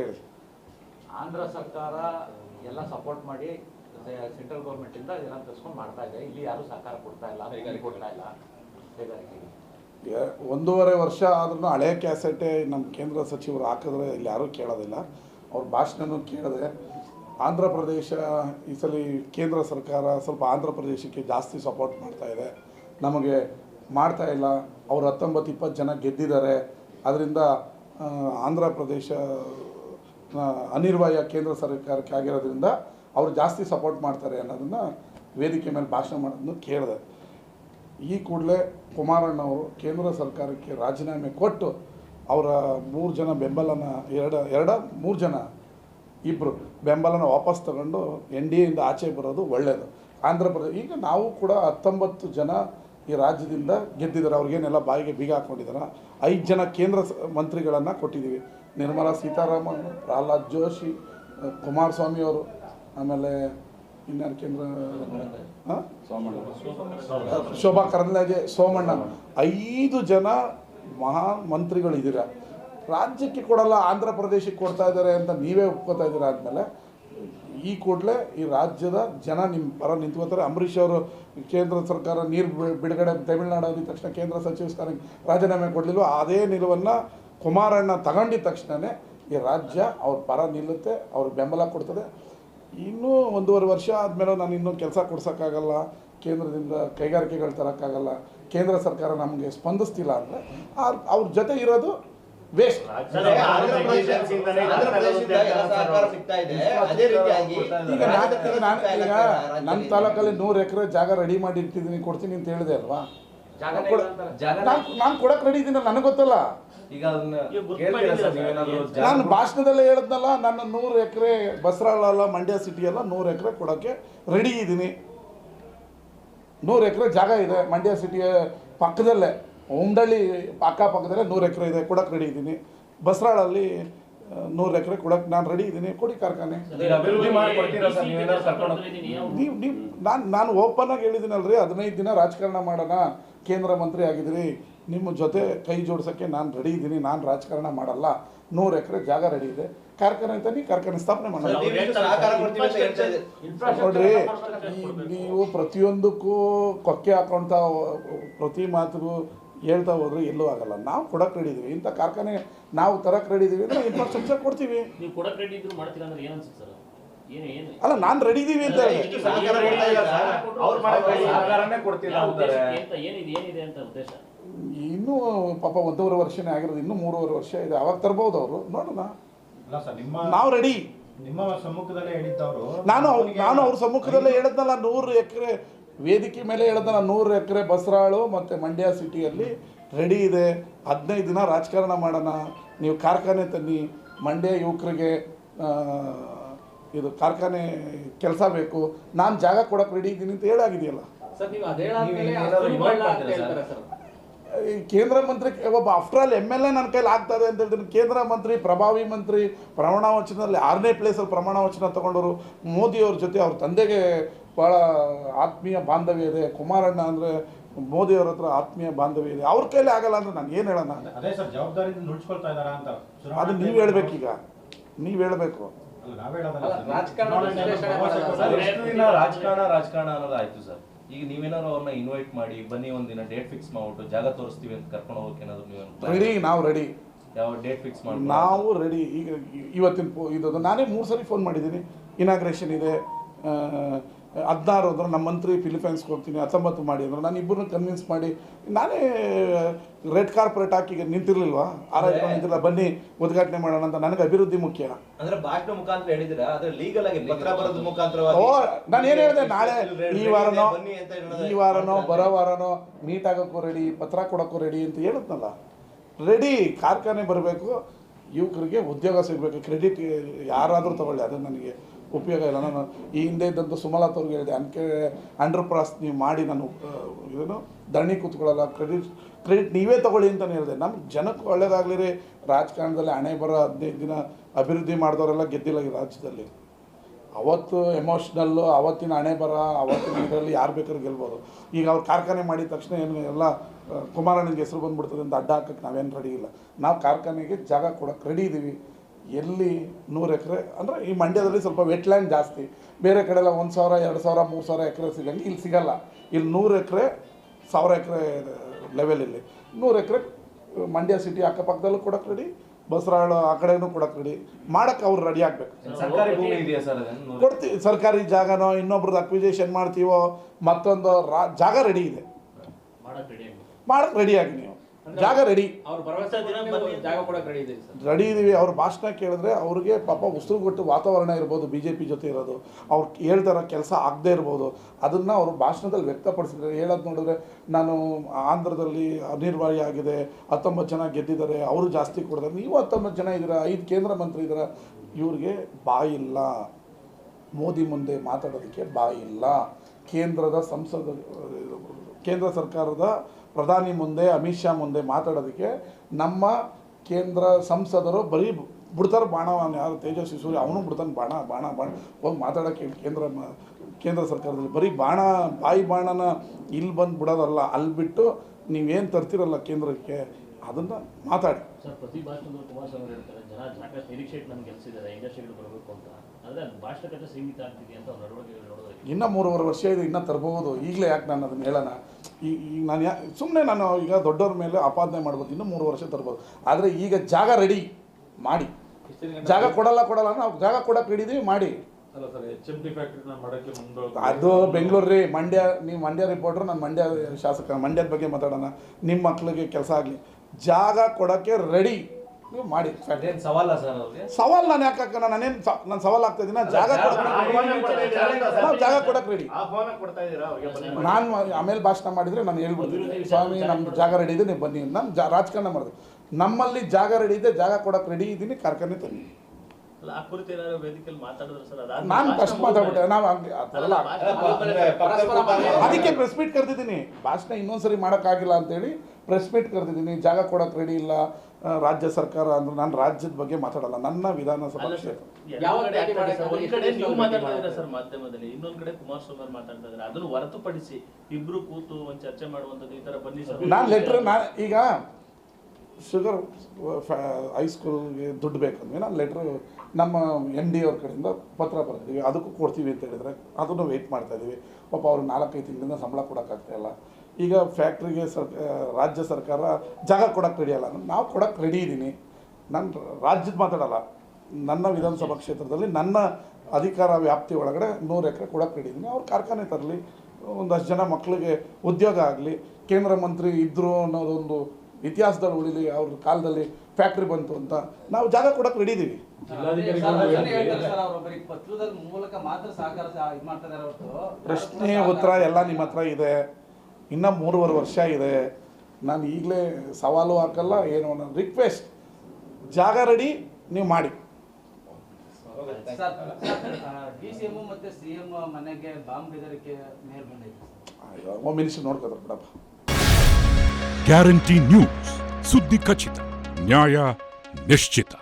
ಹೇಳಿ ಆಂಧ್ರ ಸರ್ಕಾರ ಎಲ್ಲ ಸಪೋರ್ಟ್ ಮಾಡಿ ಸೆಂಟ್ರಲ್ ಗೌರ್ಮೆಂಟ್ ಇಂದ ಎಲ್ಲ ತರಿಸ್ಕೊಂಡು ಮಾಡ್ತಾ ಇದೆ. ಇಲ್ಲಿ ಯಾರು ಸಹಕಾರ ಕೊಡ್ತಾ ಇಲ್ಲ ಕೊಡ್ತಾ ಇಲ್ಲ. ಕೈಗಾರಿಕೆಗೆ ಒಂದೂವರೆ ವರ್ಷ ಆದ್ರೂ ಹಳೆ ಕ್ಯಾಸೆಟೇ ನಮ್ಮ ಕೇಂದ್ರ ಸಚಿವರು ಹಾಕಿದ್ರೆ ಇಲ್ಲಿ ಯಾರೂ ಕೇಳೋದಿಲ್ಲ. ಅವ್ರ ಭಾಷಣನೂ ಕೇಳಿದೆ. ಆಂಧ್ರ ಪ್ರದೇಶ ಈ ಸಲ ಕೇಂದ್ರ ಸರ್ಕಾರ ಸ್ವಲ್ಪ ಆಂಧ್ರ ಪ್ರದೇಶಕ್ಕೆ ಜಾಸ್ತಿ ಸಪೋರ್ಟ್ ಮಾಡ್ತಾ ಇದೆ. ನಮಗೆ ಮಾಡ್ತಾ ಇಲ್ಲ. ಅವ್ರು ಹತ್ತೊಂಬತ್ತು ಇಪ್ಪತ್ತು ಜನ ಗೆದ್ದಿದ್ದಾರೆ. ಅದರಿಂದ ಆಂಧ್ರ ಪ್ರದೇಶ ಅನಿರ್ವಾಯ ಕೇಂದ್ರ ಸರ್ಕಾರಕ್ಕೆ ಆಗಿರೋದ್ರಿಂದ ಅವರು ಜಾಸ್ತಿ ಸಪೋರ್ಟ್ ಮಾಡ್ತಾರೆ ಅನ್ನೋದನ್ನು ವೇದಿಕೆ ಮೇಲೆ ಭಾಷಣ ಮಾಡೋದನ್ನು ಕೇಳಿದೆ. ಈ ಕೂಡಲೇ ಕುಮಾರಣ್ಣವರು ಕೇಂದ್ರ ಸರ್ಕಾರಕ್ಕೆ ರಾಜೀನಾಮೆ ಕೊಟ್ಟು ಅವರ ಮೂರು ಜನ ಬೆಂಬಲನ, ಎರಡು, ಎರಡ, ಮೂರು ಜನ ಇಬ್ಬರು ಬೆಂಬಲನ ವಾಪಸ್ ತಗೊಂಡು ಎನ್ ಡಿ ಎಯಿಂದ ಆಚೆ ಬರೋದು ಒಳ್ಳೆಯದು ಆಂಧ್ರ ಪ್ರದೇಶ, ಈಗ ನಾವು ಕೂಡ ಹತ್ತೊಂಬತ್ತು ಜನ ಈ ರಾಜ್ಯದಿಂದ ಗೆದ್ದಿದ್ದಾರೆ. ಅವ್ರಿಗೇನೆಲ್ಲ ಬಾಯಿಗೆ ಬೀಗ ಹಾಕ್ಕೊಂಡಿದ್ದಾರೆ ಐದು ಜನ ಕೇಂದ್ರ ಮಂತ್ರಿಗಳನ್ನು ಕೊಟ್ಟಿದ್ದೀವಿ. ನಿರ್ಮಲಾ ಸೀತಾರಾಮನ್, ಪ್ರಹ್ಲಾದ್ ಜೋಶಿ ಕುಮಾರಸ್ವಾಮಿ ಅವರು ಆಮೇಲೆ ಇನ್ಯಾರು ಕೇಂದ್ರ? ಶೋಭಾ ಕರಂದ್ಲಾಜೆ, ಸೋಮಣ್ಣ. ಐದು ಜನ ಮಹಾ ಮಂತ್ರಿಗಳಿದ್ದೀರ. ರಾಜ್ಯಕ್ಕೆ ಕೊಡಲ್ಲ, ಆಂಧ್ರ ಪ್ರದೇಶಕ್ಕೆ ಕೊಡ್ತಾ ಇದ್ದಾರೆ ಅಂತ ನೀವೇ ಒಪ್ಕೋತಾ ಇದ್ದೀರ ಆದಮೇಲೆ ಈ ಕೂಡಲೇ ಈ ರಾಜ್ಯದ ಜನ ನಿಮ್ಮ ಪರ ನಿಂತ್ಕೋತಾರೆ. ಅಂಬರೀಷ್ ಅವರು ಕೇಂದ್ರ ಸರ್ಕಾರ ನೀರು ಬಿಡುಗಡೆ, ತಮಿಳುನಾಡು ತಕ್ಷಣ ಕೇಂದ್ರ ಸಚಿವ ಸ್ಥಾನಕ್ಕೆ ರಾಜೀನಾಮೆ ಕೊಡಲಿಲ್ಲ ಅದೇ ನಿಲುವನ್ನು ಕುಮಾರಣ್ಣ ತಗೊಂಡಿದ ತಕ್ಷಣವೇ ಈ ರಾಜ್ಯ ಅವ್ರ ಪರ ನಿಲ್ಲುತ್ತೆ ಅವ್ರ ಬೆಂಬಲ ಕೊಡ್ತದೆ. ಇನ್ನೂ ಒಂದೂವರೆ ವರ್ಷ ಆದಮೇಲೆ ನಾನು ಇನ್ನೂ ಕೆಲಸ ಕೊಡ್ಸೋಕ್ಕಾಗಲ್ಲ ಕೇಂದ್ರದಿಂದ ಕೈಗಾರಿಕೆಗಳು ತರೋಕ್ಕಾಗಲ್ಲ ಕೇಂದ್ರ ಸರ್ಕಾರ ನಮಗೆ ಸ್ಪಂದಿಸ್ತಿಲ್ಲ ಅಂದರೆ ಅವ್ರ ಜೊತೆ ಇರೋದು ವೇಸ್ಟ್ ನಾನು ಈಗ ನನ್ನ ತಾಲೂಕಲ್ಲಿ ನೂರು ಎಕರೆ ಜಾಗ ರೆಡಿ ಮಾಡಿ ಇಟ್ಟಿದ್ದೀನಿ ಕೊಡ್ತೀನಿ ಅಂತ ಹೇಳಿದೆ ಅಲ್ವಾ? ನಾನು ಕೊಡಕ್ಕೆ ರೆಡಿ ಇದ್ದೀನಲ್ಲ ನನಗೆ ಗೊತ್ತಲ್ಲ. ಈಗ ಅದನ್ನ ನಾನು ಭಾಷಣದಲ್ಲೇ ಹೇಳಿದ್ನಲ್ಲ ನನ್ನ ನೂರು ಎಕರೆ ಬಸರಾಳ ಅಲ್ಲ ಮಂಡ್ಯ ಸಿಟಿ ಎಲ್ಲ ನೂರು ಎಕರೆ ಕೊಡೋಕ್ಕೆ ರೆಡಿ ಇದ್ದೀನಿ. ನೂರು ಎಕರೆ ಜಾಗ ಇದೆ ಮಂಡ್ಯ ಸಿಟಿಯ ಪಕ್ಕದಲ್ಲೇ ಉಮ್ಡಳ್ಳಿ ಅಕ್ಕಪಕ್ಕದಲ್ಲೇ ನೂರು ಎಕರೆ ಇದೆ ಕೊಡಕ್ಕೆ ರೆಡಿ ಇದ್ದೀನಿ. ಬಸರಾಳಲ್ಲಿ ನೂರು ಎಕರೆ ಕೊಡಕ್ಕೆ ನಾನು ರೆಡಿ ಇದ್ದೀನಿ ಕೊಡಿ ಕಾರ್ಖಾನೆ. ನೀವು ನೀವು ನಾನು ನಾನು ಓಪನ್ ಆಗಿ ಹೇಳಿದ್ದೀನಲ್ರಿ ಹದಿನೈದು ದಿನ ರಾಜಕಾರಣ ಮಾಡೋಣ ಕೇಂದ್ರ ಮಂತ್ರಿ ಆಗಿದ್ದೀರಿ ನಿಮ್ಮ ಜೊತೆ ಕೈ ಜೋಡ್ಸೋಕ್ಕೆ ನಾನು ರೆಡಿ ಇದ್ದೀನಿ ನಾನು ರಾಜಕಾರಣ ಮಾಡಲ್ಲ. ನೂರು ಎಕರೆ ಜಾಗ ರೆಡಿ ಇದೆ. ಕಾರ್ಖಾನೆ ಅಂತಾನೆ ಕಾರ್ಖಾನೆ ಸ್ಥಾಪನೆ ಮಾಡೋಣ. ಅಂತ ನೋಡ್ರಿ ಈ ನೀವು ಪ್ರತಿಯೊಂದಕ್ಕೂ ಕೊಕ್ಕೆ ಹಾಕೊಂತ ಪ್ರತಿ ಮಾತಿಗೂ ಹೇಳ್ತಾ ಹೋದ್ರೆ ಎಲ್ಲೂ ಆಗಲ್ಲ. ನಾವು ಕೊಡಕ್ಕೆ ರೆಡಿ ಇದೀವಿ ಇಂಥ ಕಾರ್ಖಾನೆ ನಾವು ತರಕ್ಕೆ ರೆಡಿ ಇದೀವಿ ಅಂದ್ರೆ ಇನ್ಫ್ರಾಸ್ಟ್ರಕ್ಚರ್ ಕೊಡ್ತೀವಿ. ನೀವು ಕೊಡಕ್ ರೆಡಿ ಇದ್ರು ಮಾಡ್ತೀರಾ ಅಂದ್ರೆ ಏನ್ ಅನ್ಸುತ್ತೆ ಸರ್? ಏನು ಏನು? ಅಲ್ಲ ನಾನು ರೆಡಿ ಇದೀವಿ ಅಂತ ಇನ್ನೂ ಪಾಪ ಒಂದೂವರೆ ವರ್ಷನೇ ಆಗಿರೋದು ಇನ್ನೂ ಮೂರುವರೆ ವರ್ಷ ಇದೆ. ಅವಾಗ ತರ್ಬೋದು ಅವರು. ನೋಡೋಣ. ನಾವು ರೆಡಿ ನಿಮ್ಮ ಸಮ್ಮುಖದಲ್ಲೇ ಹೇಳಿದ್ದವರು ನಾನು ನಾನು ಅವ್ರ ಸಮ್ಮುಖದಲ್ಲೇ ಹೇಳಿದ್ನಲ್ಲ ನೂರು ಎಕರೆ ವೇದಿಕೆ ಮೇಲೆ ಹೇಳಿದ್ನಲ್ಲ ನೂರು ಎಕರೆ ಬಸರಾಳು ಮತ್ತು ಮಂಡ್ಯ ಸಿಟಿಯಲ್ಲಿ ರೆಡಿ ಇದೆ. ಹದಿನೈದು ದಿನ ರಾಜಕಾರಣ ಮಾಡೋಣ. ನೀವು ಕಾರ್ಖಾನೆ ತನ್ನಿ ಮಂಡ್ಯ ಯುವಕರಿಗೆ ಇದು ಕಾರ್ಖಾನೆ ಕೆಲಸ ಬೇಕು. ನಾನು ಜಾಗ ಕೊಡಕ್ಕೆ ರೆಡಿ ಇದ್ದೀನಿ ಅಂತ ಹೇಳಾಗಿದೆಯಲ್ಲ? ಈ ಕೇಂದ್ರ ಮಂತ್ರಿ ಒಬ್ಬ after all M L A ನನ್ನ ಕೈಲಿ ಆಗ್ತದೆ ಅಂತ ಹೇಳ್ತೀನಿ ಕೇಂದ್ರ ಮಂತ್ರಿ ಪ್ರಭಾವಿ ಮಂತ್ರಿ ಪ್ರಮಾಣ ವಚನದಲ್ಲಿ ಆರನೇ ಪ್ಲೇಸಲ್ಲಿ ಪ್ರಮಾಣ ವಚನ ತಗೊಂಡವರು ಮೋದಿಯವ್ರ ಜೊತೆ ಅವ್ರ ತಂದೆಗೆ ಭಾಳ ಆತ್ಮೀಯ ಬಾಂಧವ್ಯ ಇದೆ. ಕುಮಾರಣ್ಣ ಅಂದರೆ ಮೋದಿಯವ್ರ ಹತ್ರ ಆತ್ಮೀಯ ಬಾಂಧವ್ಯ ಇದೆ. ಅವ್ರ ಕೈಲಿ ಆಗಲ್ಲ ಅಂದ್ರೆ ನಾನು ಏನು ಹೇಳೋಣ? ಅದೇ ಸರ್ ಜವಾಬ್ದಾರಿಯಿಂದ ನುಡ್ಸ್ಕೊಳ್ತಾ ಇದಾರಾ ಅಂತ. ಅದು ನೀವು ಹೇಳ್ಬೇಕೀಗ ನೀವು ಹೇಳಬೇಕು. ರಾಜಕಾರಣ ಚುನಾವಣೆಯಲ್ಲಿ ವಿಶ್ಲೇಷಣೆ ಸರ್. ಎಷ್ಟು ದಿನ ರಾಜಕಾರಣ ರಾಜಕಾರಣ ಅನ್ನೋದು ಆಯ್ತು ಸರ್. ಈಗ ನೀವೇನಾದ್ರು ಅವ್ರನ್ನ ಇನ್ವೈಟ್ ಮಾಡಿ ಬನ್ನಿ ಒಂದಿನ ಡೇಟ್ ಫಿಕ್ಸ್ ಮಾಡ್ಬಿಟ್ಟು ಜಾಗ ತೋರಿಸ್ತೀವಿ ಅಂತ ಕರ್ಕೊಂಡು ಹೋಗಕ್ಕೆ ಏನಾದ್ರು ನೀವು ರೆಡಿ ನಾವು ರೆಡಿ ಯಾವ ಡೇಟ್ ಫಿಕ್ಸ್ ಮಾಡಿ ನಾವು ರೆಡಿ ಈಗ ಇವತ್ತಿನ ಇದು ನಾನೇ ಮೂರು ಸರಿ ಫೋನ್ ಮಾಡಿದ್ದೀನಿ. ಇನಾಗ್ರೇಷನ್ ಇದೆ. ಹದಿನಾರು ಅಂದ್ರೆ ನಮ್ಮ ಮಂತ್ರಿ ಫಿಲಿಪೈನ್ಸ್ಗೆ ಹೋಗ್ತೀನಿ ಹತ್ತೊಂಬತ್ತು ಮಾಡಿ ಅಂದ್ರೆ ನಾನು ಇಬ್ಬರನ್ನ ಕನ್ವಿನ್ಸ್ ಮಾಡಿ ನಾನೇ ರೆಡ್ ಕಾರ್ಪೊರೇಟ್ ಹಾಕಿ ನಿಂತಿರ್ಲಿಲ್ವಾ? ಆರಾಯ್ತು ನಿಂತಿಲ್ಲ ಬನ್ನಿ ಉದ್ಘಾಟನೆ ಮಾಡೋಣ ಅಂತ ನನಗೆ ಅಭಿವೃದ್ಧಿ ಮುಖ್ಯ. ಅಂದ್ರೆ ಭಾಷಣ ಮುಖಾಂತರ ಹೇಳಿದಿರಾ ಆದ್ರೆ ಲೀಗಲ್ ಆಗಿ ಪತ್ರ ಬರೋದ್ ಮುಖಾಂತರ ಓ ನಾನು ಏನು ಹೇಳಿದೆ ನಾಳೆ ಈ ವಾರನೋ ಬನ್ನಿ ಅಂತ ಹೇಳೋದು. ಈ ವಾರನೋ ಬರೋ ವಾರನೋ ಮೀಟ್ ಆಗೋಕ್ಕೂ ರೆಡಿ ಪತ್ರ ಕೊಡೋಕ್ಕೂ ರೆಡಿ ಅಂತ ಹೇಳುತ್ತಲ್ಲ. ರೆಡಿ ಕಾರ್ಖಾನೆ ಬರಬೇಕು ಯುವಕರಿಗೆ ಉದ್ಯೋಗ ಸಿಗಬೇಕು ಕ್ರೆಡಿಟ್ ಯಾರಾದರೂ ತಗೊಳ್ಳಿ ಅದು ನನಗೆ ಉಪಯೋಗ ಇಲ್ಲ. ನಾನು ಈ ಹಿಂದೆ ಇದ್ದಂಥ ಸುಮಲತ್ ಅವ್ರಿಗೆ ಹೇಳಿದೆ, ಅನ್ಕೆ ಅಂಡರ್ ಪ್ರಾಸ್ ನೀವು ಮಾಡಿ ನಾನು ಇದನ್ನು ದಣಿ ಕೂತ್ಕೊಳ್ಳಲ್ಲ, ಕ್ರೆಡಿಟ್ ಕ್ರೆಡಿಟ್ ನೀವೇ ತಗೊಳ್ಳಿ ಅಂತಲೇ ಹೇಳಿದೆ. ನಮ್ಮ ಜನಕ್ಕೆ ಒಳ್ಳೇದಾಗಲಿ ರೀ. ರಾಜಕಾರಣದಲ್ಲಿ ಹಣೆ ಬರೋ ಹದಿನೈದು ದಿನ ಅಭಿವೃದ್ಧಿ ಮಾಡಿದವರೆಲ್ಲ ಗೆದ್ದಿಲ್ಲ ಈ ರಾಜ್ಯದಲ್ಲಿ. ಅವತ್ತು ಎಮೋಷ್ನಲ್ಲು ಅವತ್ತಿನ ಹಣೆ ಬರ, ಅವತ್ತಿನ ಇದರಲ್ಲಿ ಯಾರು ಬೇಕಾದ್ರೂ ಗೆಲ್ಬೋದು. ಈಗ ಅವ್ರು ಕಾರ್ಖಾನೆ ಮಾಡಿದ ತಕ್ಷಣ ಏನು, ಎಲ್ಲ ಕುಮಾರಣ್ಣನಿಗೆ ಹೆಸರು ಬಂದ್ಬಿಡ್ತದೆ ಅಂತ ಅಡ್ಡ ಹಾಕಕ್ಕೆ ನಾವೇನು ರೆಡಿ ಇಲ್ಲ. ನಾವು ಕಾರ್ಖಾನೆಗೆ ಜಾಗ ಕೊಡೋಕೆ ರೆಡಿ ಇದ್ದೀವಿ ಎಲ್ಲಿ ನೂರು ಎಕರೆ ಅಂದರೆ ಈ ಮಂಡ್ಯದಲ್ಲಿ ಸ್ವಲ್ಪ ವೆಟ್ಲ್ಯಾಂಡ್ ಜಾಸ್ತಿ. ಬೇರೆ ಕಡೆ ಎಲ್ಲ ಒಂದು ಸಾವಿರ ಎರಡು ಸಾವಿರ ಮೂರು ಸಾವಿರ ಎಕರೆ ಸಿಗಂಗೆ ಇಲ್ಲಿ ಸಿಗಲ್ಲ. ಇಲ್ಲಿ ನೂರು ಎಕರೆ ಸಾವಿರ ಎಕರೆ ಲೆವೆಲಲ್ಲಿ ನೂರು ಎಕರೆ ಮಂಡ್ಯ ಸಿಟಿ ಅಕ್ಕಪಕ್ಕದಲ್ಲೂ ಕೊಡಕ್ಕೆ ರೆಡಿ ಬಸರಾಳು ಆ ಕಡೆನೂ ಕೊಡಕ್ಕೆ ರೆಡಿ ಮಾಡಕ್ಕೆ ಅವ್ರು ರೆಡಿ ಆಗಬೇಕು. ಸರ್ಕಾರಿ ಭೂಮಿ ಇದೆಯಾ ಸರ್ ಅದನ್ನು ನೂರು- ಕೊಡ್ತೀವಿ ಸರ್ಕಾರಿ ಜಾಗನೋ ಇನ್ನೊಬ್ರದ್ದು ಅಕ್ವಿಜೇಷನ್ ಮಾಡ್ತೀವೋ ಮತ್ತೊಂದು ರಾ ಜಾಗ ರೆಡಿ ಇದೆ. ಮಾಡಕ್ ರೆಡಿ ಆಗಿ ಮಾಡಕ್ಕೆ ರೆಡಿಯಾಗಿ ಆಗಿ ನೀವು. ಜಾಗ ರೆಡಿ ರೆಡಿ ಇದೀವಿ ಸರ್. ರೆಡಿ ಇದೀವಿ. ಅವ್ರ ಭಾಷಣ ಕೇಳಿದ್ರೆ ಅವ್ರಿಗೆ ಪಾಪ ಉಸಿರು ಕೊಟ್ಟು ವಾತಾವರಣ ಇರ್ಬೋದು ಬಿ ಜೆ ಪಿ ಜೊತೆ ಇರೋದು. ಅವ್ರು ಹೇಳ್ತಾರ ಕೆಲಸ ಆಗದೆ ಇರ್ಬೋದು. ಅದನ್ನು ಅವರು ಭಾಷಣದಲ್ಲಿ ವ್ಯಕ್ತಪಡಿಸಿದ್ರೆ ಹೇಳೋದು ನೋಡಿದ್ರೆ ನಾನು ಆಂಧ್ರದಲ್ಲಿ ಅನಿರ್ವಾರ್ಯ ಆಗಿದೆ ಹತ್ತೊಂಬತ್ತು ಜನ ಗೆದ್ದಿದ್ದಾರೆ ಅವರು ಜಾಸ್ತಿ ಕೊಡ್ತಾರೆ. ನೀವು ಹತ್ತೊಂಬತ್ತು ಜನ ಇದ್ದೀರಾ ಐದು ಕೇಂದ್ರ ಮಂತ್ರಿ ಇದ್ದೀರಾ ಇವ್ರಿಗೆ ಬಾಯಿಲ್ಲ ಮೋದಿ ಮುಂದೆ ಮಾತಾಡೋದಕ್ಕೆ ಬಾಯಿಲ್ಲ ಕೇಂದ್ರದ ಸಂಸದ ಕೇಂದ್ರ ಸರ್ಕಾರದ ಪ್ರಧಾನಿ ಮುಂದೆ, ಅಮಿತ್ ಶಾ ಮುಂದೆ ಮಾತಾಡೋದಕ್ಕೆ ನಮ್ಮ ಕೇಂದ್ರ ಸಂಸದರು ಬರೀ ಬಿಡ್ತಾರೆ ಬಾಣ ಯಾರು, ತೇಜಸ್ವಿ ಸೂರ್ಯ, ಅವನು ಬಿಡ್ತಾನೆ ಬಾಣ ಬಾಣ ಬಾಣ. ಹೋಗಿ ಮಾತಾಡೋಕ್ಕೆ ಕೇಂದ್ರ ಕೇಂದ್ರ ಸರ್ಕಾರದಲ್ಲಿ ಬರೀ ಬಾಣ, ಬಾಯಿ ಬಾಣನ ಇಲ್ಲಿ ಬಂದು ಬಿಡೋದಲ್ಲ ಅಲ್ಲಿ ಬಿಟ್ಟು ನೀವೇನು ತರ್ತಿರಲ್ಲ ಕೇಂದ್ರಕ್ಕೆ ಅದನ್ನು ಮಾತಾಡಿ. ಸರ್ ಪ್ರತಿ ಭಾಷಣದಲ್ಲೂ ಕುಮಾರಸ್ವಾಮಿ ಅವ್ರು ಹೇಳ್ತಾರೆ ಜನ ಸಾಕಷ್ಟು ನಿರೀಕ್ಷೆ ಇಟ್ಟು ನಮ್ಗೆ ಗೆಲ್ಸಿದ್ದಾರೆ ಇಂಡಸ್ಟ್ರಿಗಳು ಬರಬೇಕು ಅಂತ. ಆದರೆ ಅದು ಭಾಷಣಕ್ಕೆ ಸೀಮಿತ ಆಗ್ತಿದೆ ಅಂತ ನಡವಳಿಕೆ ನಡವಳಿಕೆಗಳು ನೋಡೋದು ಇನ್ನೂ ಮೂರುವರೆ ವರ್ಷ ಇದೆ ಇನ್ನೂ ತರಬಹುದು ಈಗಲೇ ಯಾಕೆ ನಾನು ಅದನ್ನು ಹೇಳೋಣ ಈ ಈಗ ನಾನು ಯಾ ಸುಮ್ಮನೆ ನಾನು ಈಗ ದೊಡ್ಡವ್ರ ಮೇಲೆ ಆಪಾದನೆ ಮಾಡ್ಬೋದು ಇನ್ನೂ ಮೂರು ವರ್ಷ ತರ್ಬೋದು. ಆದರೆ ಈಗ ಜಾಗ ರೆಡಿ ಮಾಡಿ. ಜಾಗ ಕೊಡಲ್ಲ ಕೊಡಲ್ಲ ನಾವು ಜಾಗ ಕೊಡಕ್ಕೆ ಹಿಡಿದೀವಿ ಮಾಡಿ. ಅದು ಬೆಂಗಳೂರು ರೀ ಮಂಡ್ಯ ನೀವು ಮಂಡ್ಯ ರಿಪೋರ್ಟ್ರು ನಾನು ಮಂಡ್ಯ ಶಾಸಕ ಮಂಡ್ಯದ ಬಗ್ಗೆ ಮಾತಾಡೋಣ. ನಿಮ್ಮ ಮಕ್ಳಿಗೆ ಕೆಲಸ ಆಗಲಿ. ಜಾಗ ಕೊಡೋಕ್ಕೆ ರೆಡಿ ನೀವು ಮಾಡಿ ಸವಾಲ ಸರ್ ಅವ್ರಿಗೆ ಸವಾಲ್ ನಾನು ಯಾಕೆ ನಾನೇನು ನಾನು ಸವಾಲ್ ಆಗ್ತಾ ಇದ್ದೀನಿ ಜಾಗ ಕೊಡಕ್ಕೆ ನಾವು ಜಾಗ ಕೊಡಕ್ಕೆ ರೆಡಿ ನಾನು ಆಮೇಲೆ ಭಾಷಣ ಮಾಡಿದರೆ ನಾನು ಹೇಳ್ಬಿಡ್ತೀನಿ ಸ್ವಾಮಿ ನಮ್ಮ ಜಾಗ ರೆಡಿ ಇದೆ ನೀವು ಬನ್ನಿ ನಾನು ಜಾ ರಾಜಕಾರಣ ಮಾಡಿದೆ ನಮ್ಮಲ್ಲಿ ಜಾಗ ರೆಡಿ ಇದೆ ಜಾಗ ಕೊಡಕ್ಕೆ ರೆಡಿ ಇದ್ದೀನಿ ಕಾರ್ಖಾನೆ ತನ್ನಿ ನಾನು ಫಸ್ಟ್ ಮಾತಾಡ್ಬಿಟ್ಟೆ ನಾವು ಅದಲ್ಲ ಅದಕ್ಕೆ ಪ್ರೆಸ್ ಮೀಟ್ ಕರೆದಿದ್ದೀನಿ ಭಾಷಣ ಇನ್ನೊಂದ್ಸರಿ ಮಾಡೋಕ್ಕಾಗಿಲ್ಲ ಅಂತೇಳಿ ಪ್ರೆಸ್ ಮೀಟ್ ಕರೆದಿದ್ದೀನಿ ಜಾಗ ಕೊಡಕ್ಕೆ ರೆಡಿ ಇಲ್ಲ ರಾಜ್ಯ ಸರ್ಕಾರ ಅಂದ್ರೆ ನಾನು ರಾಜ್ಯದ ಬಗ್ಗೆ ಮಾತಾಡಲ್ಲ ನನ್ನ ವಿಧಾನಸಭಾ ಕ್ಷೇತ್ರ. ಯಾವ ಕಡೆ ಸರ್? ಒಂದ್ ಕಡೆ ಮಾಡಕ್ಕೆ ನೀವು ಎಷ್ಟು ಮಾತಾಡ್ತಾ ಭೇಟಿ ಇದ್ದೀರಾ? ಸರ್ ಮಾಧ್ಯಮದಲ್ಲಿ? ಇನ್ನೊಂದ್ ಕಡೆ ಕುಮಾರಸ್ವಾಮಿ ಅವ್ರು ಮಾತಾಡ್ತಾ ಇದ್ದಾರೆ ಅದನ್ನು ಹೊರತುಪಡಿಸಿ ಇಬ್ರು ಕೂತು ಒಂದ್ ಚರ್ಚೆ ಮಾಡುವಂಥದ್ದು ಈ ತರ ಬನ್ನಿ ಸರ್ ನಾನು ಲೆಟ್ರ್ ನಾನು ಈಗ ಶುಗರ್ ಹೈಸ್ಕೂಲ್ಗೆ ದುಡ್ಡು ಬೇಕಂದ್ರೆ ನಾನು ಲೆಟ್ರ್ ನಮ್ಮ ಎನ್ ಡಿ ಅವ್ರ ಕಡೆಯಿಂದ ಪತ್ರ ಬರೆದಿದ್ದೀವಿ ಅದಕ್ಕೂ ಕೊಡ್ತೀವಿ ಅಂತ ಹೇಳಿದ್ರೆ ಅದನ್ನು ವೆಯ್ಟ್ ಮಾಡ್ತಾ ಇದ್ದೀವಿ. ಪಾಪ ಅವ್ರು ನಾಲ್ಕೈದು ತಿಂಗಳಿಂದ ಸಂಬಳ ಕೊಡೋಕ್ಕಾಗ್ತಾ ಇಲ್ಲ. ಈಗ ಫ್ಯಾಕ್ಟ್ರಿಗೆ ಸರ್ ರಾಜ್ಯ ಸರ್ಕಾರ ಜಾಗ ಕೊಡೋಕ್ಕೆ ರೆಡಿ ಅಲ್ಲ. ನಾವು ಕೊಡೋಕ್ಕೆ ರೆಡಿ ಇದ್ದೀನಿ ನಾನು ರಾಜ್ಯದ ಮಾತಾಡಲ್ಲ. ನನ್ನ ವಿಧಾನಸಭಾ ಕ್ಷೇತ್ರದಲ್ಲಿ ನನ್ನ ಅಧಿಕಾರ ವ್ಯಾಪ್ತಿ ಒಳಗಡೆ ನೂರು ಎಕರೆ ಕೊಡೋಕ್ಕೆ ರೆಡಿ ಇದ್ದೀನಿ ಅವ್ರು ಕಾರ್ಖಾನೆ ತರಲಿ ಒಂದಷ್ಟು ಜನ ಮಕ್ಕಳಿಗೆ ಉದ್ಯೋಗ ಆಗಲಿ ಕೇಂದ್ರ ಮಂತ್ರಿ ಇದ್ದರು ಅನ್ನೋದೊಂದು ಇತಿಹಾಸದಲ್ಲಿ ಉಳಿಲಿ ಅವ್ರ ಕಾಲದಲ್ಲಿ ಫ್ಯಾಕ್ಟ್ರಿ ಬಂತು ಅಂತ ನಾವು ಜಾಗ ಕೊಡಕ್ಕೆ ರೆಡಿ ಹೊರತು. ಪ್ರಶ್ನೆ ಉತ್ತರ ಎಲ್ಲ ನಿಮ್ಮ ಹತ್ರ ಇದೆ. ಇನ್ನೂ ಮೂರುವರೆ ವರ್ಷ ಇದೆ ನಾನು ಈಗಲೇ ಸವಾಲು ಹಾಕಲ್ಲ ಏನು ನನ್ನ ರಿಕ್ವೆಸ್ಟ್ ಜಾಗ ರೆಡಿ ನೀವು ಮಾಡಿ. ಮಿನಿಸ್ಟರ್ ನೋಡ್ಕೋತಾರೆ ಬಿಡಪ್ಪ. ಗ್ಯಾರಂಟಿ ನ್ಯೂಸ್ ಸುದ್ದಿ ಖಚಿತ ನ್ಯಾಯ ನಿಶ್ಚಿತ.